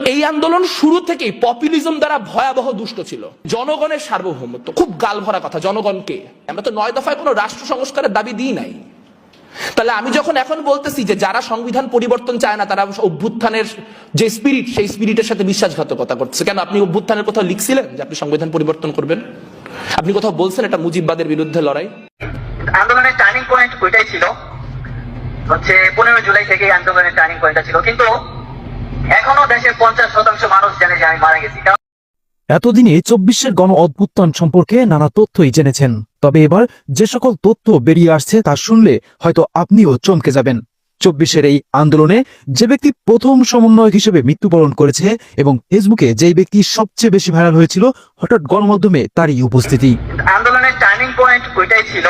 এই আন্দোলন শুরু থেকেই পপুলিজম দ্বারা ভয়াবহ দুষ্ট ছিল। জনগণের সার্বভৌমত্ব, খুব গাল ভরা কথা জনগণকে আমরা তো নয় দফায় কোনো রাষ্ট্র সংস্কারের দাবি দিই নাই। তাহলে আমি যখন এখন বলতেছি যে যারা সংবিধান পরিবর্তন চায় না, তারা অভ্যুত্থানের যে স্পিরিট সেই স্পিরিটের সাথে বিশ্বাসঘাতকতা করছে কেন আপনি অভ্যুত্থানের কোথাও লিখছিলেন যে আপনি সংবিধান পরিবর্তন করবেন? আপনি কোথাও বলছেন এটা মুজিববাদের বিরুদ্ধে লড়াই? আন্দোলনের টার্নিং পয়েন্ট ওইটাই ছিল। হচ্ছে পনেরো জুলাই থেকে আন্দোলনের টার্নিং পয়েন্টটা ছিল। কিন্তু এখনও দেশের পঞ্চাশ শতাংশ মানুষ জানে যে আমি মারা গেছি। এতদিনে চব্বিশের গণ অভ্যুত্থান সম্পর্কে নানা তথ্যই জেনেছেন। তবে এবার যে সকল তথ্য বেরিয়ে আসছে তা শুনলে হয়তো আপনিও চমকে যাবেন। চব্বিশের এই আন্দোলনে যে ব্যক্তি প্রথম সমন্বয়ক হিসেবে মৃত্যুবরণ করেছে এবং ফেসবুকে যেই ব্যক্তি সবচেয়ে বেশি ভাইরাল হয়েছিল হঠাৎ গণমাধ্যমে তারই উপস্থিতি। আন্দোলনের টার্নিং পয়েন্ট ওইটাই ছিল।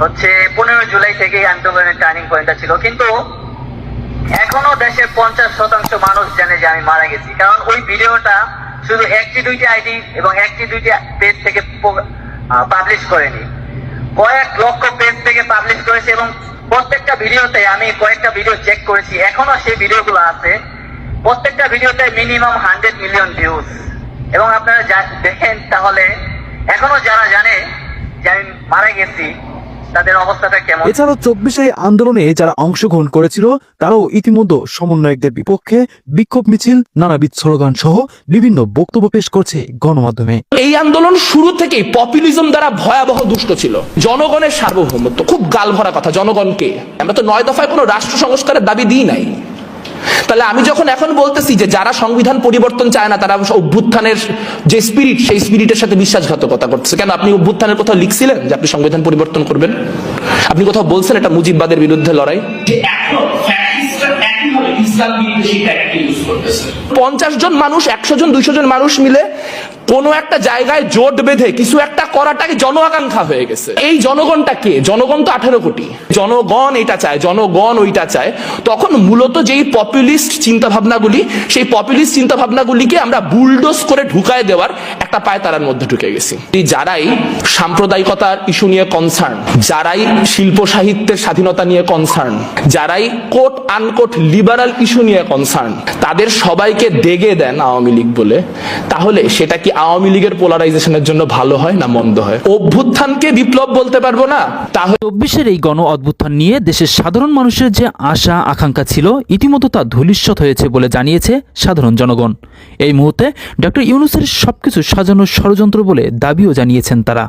হচ্ছে পনেরো জুলাই থেকে আন্দোলনের টার্নিং পয়েন্টটা ছিল। কিন্তু এখনও দেশের পঞ্চাশ শতাংশ মানুষ জানে যে আমি মারা গেছি। কারণ ওই ভিডিওটা শুধু একটি দুইটি আইডি এবং একটি দুইটি পেজ থেকে পাবলিশ করেনি। কয়েক লক্ষ পেজ থেকে পাবলিশ করেছে এবং প্রত্যেকটা ভিডিওতে আমি কয়েকটা ভিডিও চেক করেছি। এখনও সেই ভিডিওগুলো আছে। প্রত্যেকটা ভিডিওতে মিনিমাম হান্ড্রেড মিলিয়ন ভিউজ এবং আপনারা দেখেন তাহলে এখনও যারা জানে যে আমি মারা গেছি তাদের অবস্থাটা কেমন? এছাড়াও চব্বিশে আন্দোলনে যারা অংশগ্রহণ করেছিল তারাও ইতিমধ্যে সমন্বয়কদের বিপক্ষে বিক্ষোভ মিছিল নানাবিধ স্লোগান সহ বিভিন্ন বক্তব্য পেশ করছে গণমাধ্যমে। এই আন্দোলন শুরু থেকেই পপুলিজম দ্বারা ভয়াবহ দুষ্ট ছিল। জনগণের সার্বভৌমত্ব খুব গাল ভরা কথা জনগণকে। আমরা তো নয় দফায় কোনো রাষ্ট্র সংস্কারের দাবি দিই নাই। তাহলে আমি যখন এখন বলতেছি যে যারা সংবিধান পরিবর্তন চায় না তারা অভ্যুত্থানের যে স্পিরিট সেই স্পিরিটের সাথে বিশ্বাসঘাতকতা করছে কেন আপনি অভ্যুত্থানের কোথাও লিখছিলেন যে আপনি সংবিধান পরিবর্তন করবেন? আপনি কোথাও বলছেন এটা মুজিববাদের বিরুদ্ধে লড়াই? পঞ্চাশ জন মানুষ একশো জন দুইশো জন মানুষ মিলে কোনো একটা জায়গায় জোট বেঁধে কিছু একটা করাটাকে জন আকাঙ্ক্ষা হয়ে গেছে। এই জনগণটা কে? জনগণ তো আঠারো কোটি। জনগণ এটা চায়, জনগণ ওইটা চায়। তখন মূলত যেই পপুলিস্ট চিন্তা ভাবনাগুলি সেই পপুলিস্ট চিন্তা ভাবনাগুলিকে আমরা বুলডোজ করে ঢুকায় দেওয়ার একটা পায় তারার মধ্যে ঢুকে গেছি। যারাই সাম্প্রদায়িকতার ইস্যু নিয়ে কনসার্ন যারাই শিল্প সাহিত্যের স্বাধীনতা নিয়ে কনসার্ন যারাই কোট আনকোট লিবারাল ইস্যু নিয়ে কনসার্ন তাদের সবাইকে দেগে দেন আওয়ামী লীগ বলে। তাহলে সেটা কি আওয়ামী লীগের পোলারাইজেশনের জন্য ভালো হয় না মন্দ হয়? অভ্যুত্থানকে বিপ্লব বলতে পারব না? তাহলে চব্বিশের এই গণ অভ্যুত্থান নিয়ে দেশের সাধারণ মানুষের যে আশা, আকাঙ্ক্ষা ছিল, ইতিমধ্যে তা ধূলিস্বৎ হয়েছে বলে জানিয়েছে সাধারণ জনগণ। এই মুহূর্তে ডক্টর ইউনুসের সবকিছু সাজানোর ষড়যন্ত্র বলে দাবিও জানিয়েছেন তারা।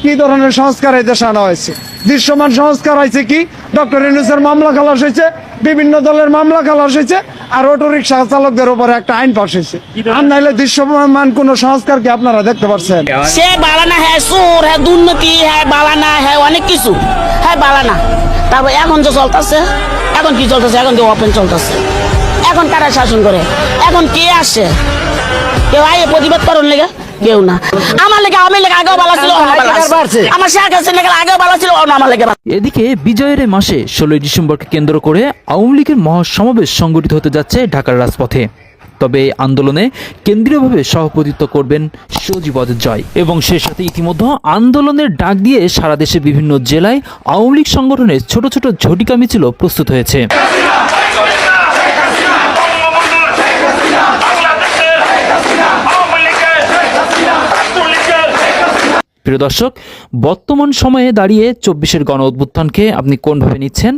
কি ধরনের সংস্কার এই দেশে আনা হয়েছে? দৃশ্যমান সংস্কার হয়েছে কি? ডক্টর ইউনুসের মামলা খালাস হয়েছে বিভিন্ন দলের মামলা খালাস হয়েছে আর অটো রিক্সা চালকদের উপরে একটা আইন পাশ হয়েছে। আর নাইলে দৃশ্যমান কোন সংস্কার কি আপনারা দেখতে পাচ্ছেন সে বালানা হ্যাঁ সুর হ্যাঁ দুর্নীতি হ্যাঁ বালানা হ্যাঁ অনেক কিছু। হ্যাঁ বালানা তারপর এখন যে চলতেছে এখন কি চলতেছে? এখন যে ওপেন চলতেছে। এখন কারা শাসন করে? এখন কে আসে কেউ আয়ে প্রতিবাদ করুন লেগে। কেউ না। আমার লেগে আমি লেগে আগেও বালা ছিল। আমার শেখ হাসিনা লেগে আগেও বালা ছিল আমার লেগে এদিকে বিজয়ের মাসে ষোলোই ডিসেম্বরকে কেন্দ্র করে আওয়ামী লীগের মহাসমাবেশ সংগঠিত হতে যাচ্ছে ঢাকার রাজপথে। তবে এই আন্দোলনে কেন্দ্রীয়ভাবে সভাপতিত্ব করবেন সজীবদ জয় এবং সে সাথে ইতিমধ্যে আন্দোলনের ডাক দিয়ে সারা দেশের বিভিন্ন জেলায় আওয়ামী লীগ সংগঠনের ছোট ছোট ঝটিকা মিছিল প্রস্তুত হয়েছে। প্রিয় দর্শক বর্তমান সময়ে দাঁড়িয়ে চব্বিশের গণ অভ্যুত্থানকে আপনি কোনভাবে নিচ্ছেন?